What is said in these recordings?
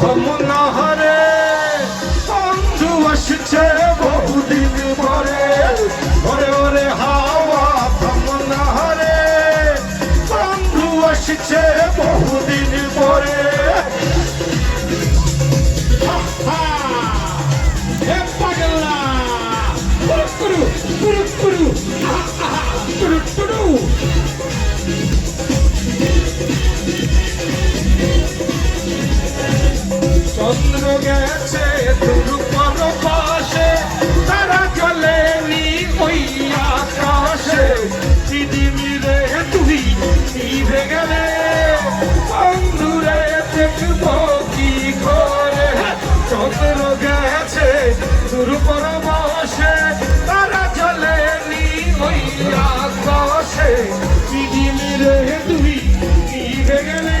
থমনাহারে বন্ধু আসছে বহুদিন পরে। গেলে বন্ধুরে দেখব কি করে। চন্দ্র গেছে দুর্গর পাশে তারা চলেনি ওই আকাশে। পৃথিবীরে তুই নিভে গেলে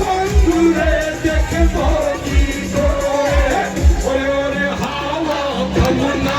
বন্ধুরে দেখব কি করে। ওরে হাওয়া, কামনা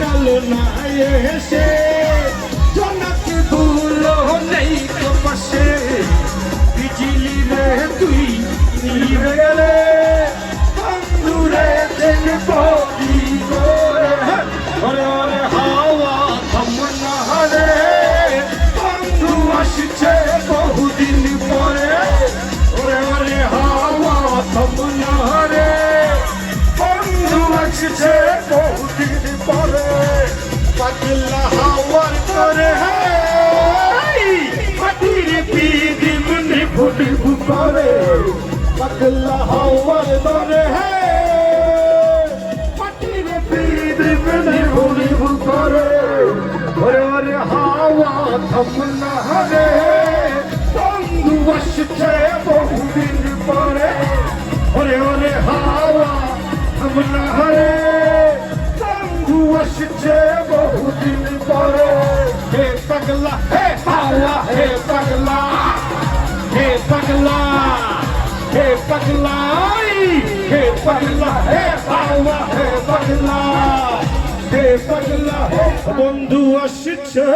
চমকালো না হেসে জনক দুহুলো নেই পাশে। বিজলি রে তুই নিভে গেলে বন্ধুরে দেখব কি করে। ওরে হাওয়া থামনা আসছে করে মাটির পিদি মনে ফুটি করে পাগলা হাওয়ার ওরে হাওয়া থামনা রে বন্ধু আসছে বহুদিন পরে, ওরে ওরে হাওয়া থামনা রে বন্ধু আসছে বহুদিন হে পাগলা হে হাওয়া হে পাগলা হে পাগলা হে পাগলা হে পাগলা হে হাওয়া হে পাগলা হে পাগলা বন্ধু আসছে